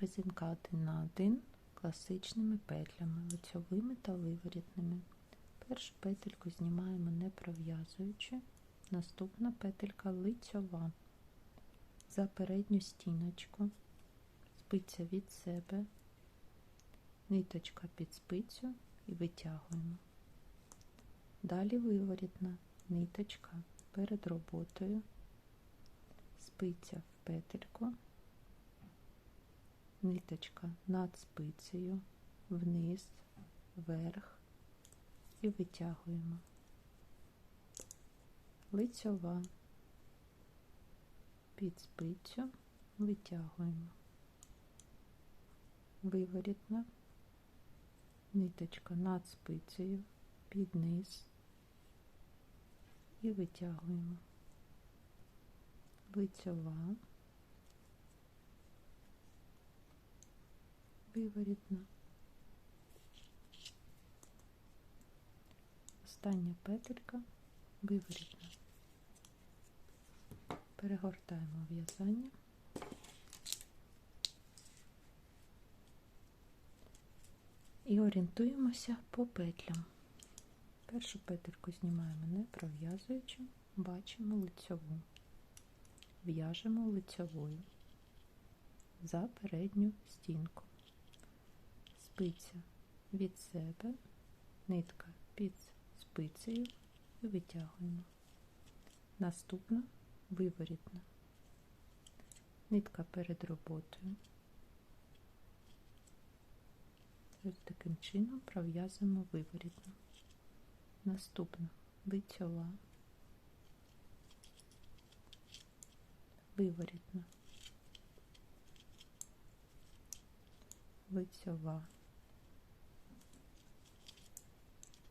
резинка 1 на 1 класичними петлями, лицьовими та виворітними. Першу петельку знімаємо не пров'язуючи, наступна петелька лицьова. За передню стіночку, спиця від себе, ниточка під спицю і витягуємо. Далі виворітна ниточка перед роботою, спиця в петельку, ниточка над спицею, вниз, вверх і витягуємо. Лицьова під спицю витягуємо. Виворітна ниточка над спицею, під низ і витягуємо. Лицьова, виворітна. Остання петелька виворітна. Перегортаємо в'язання. І орієнтуємося по петлям. Першу петельку знімаємо не пров'язуючи, бачимо лицьову, в'яжемо лицьовою за передню стінку, спиця від себе, нитка під спицею і витягуємо. Наступна виворітна. Нитка перед роботою. Ось таким чином пров'язуємо виворітну. Наступна лицьова, виворітна, лицьова,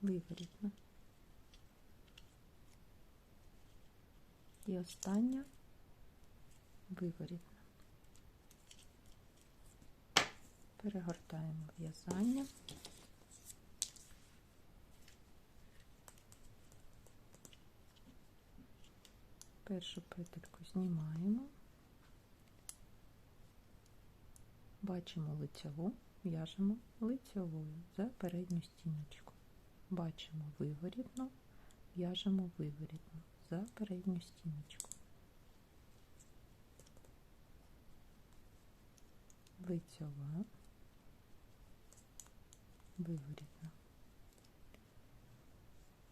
виворітна. І остання виворітна. Перегортаємо в'язання. Першу петельку знімаємо, бачимо лицьову, в'яжемо лицьовою за передню стіночку. Бачимо виворітну, в'яжемо виворітну за передню стіночку. Лицьова, виворітна.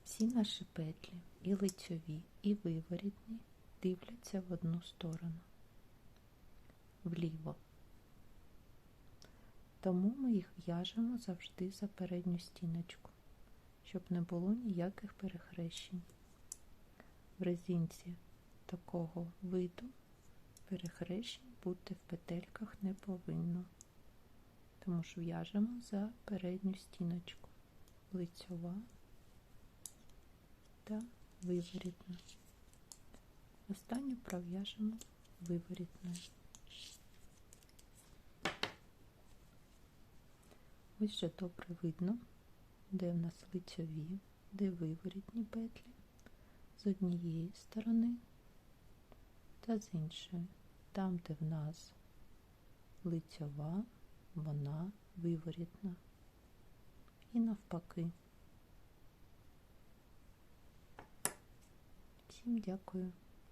Всі наші петлі і лицьові, і виворітні дивляться в одну сторону, вліво. Тому ми їх в'яжемо завжди за передню стіночку, щоб не було ніяких перехрещень. В резинці такого виду перехрещень бути в петельках не повинно, тому що в'яжемо за передню стіночку, лицьова та виворітна. Останню пров'яжемо виворітною. Ось вже добре видно, де в нас лицьові, де виворітні петлі з однієї сторони та з іншої. Там, де в нас лицьова, вона виворітна. І навпаки. Всім дякую.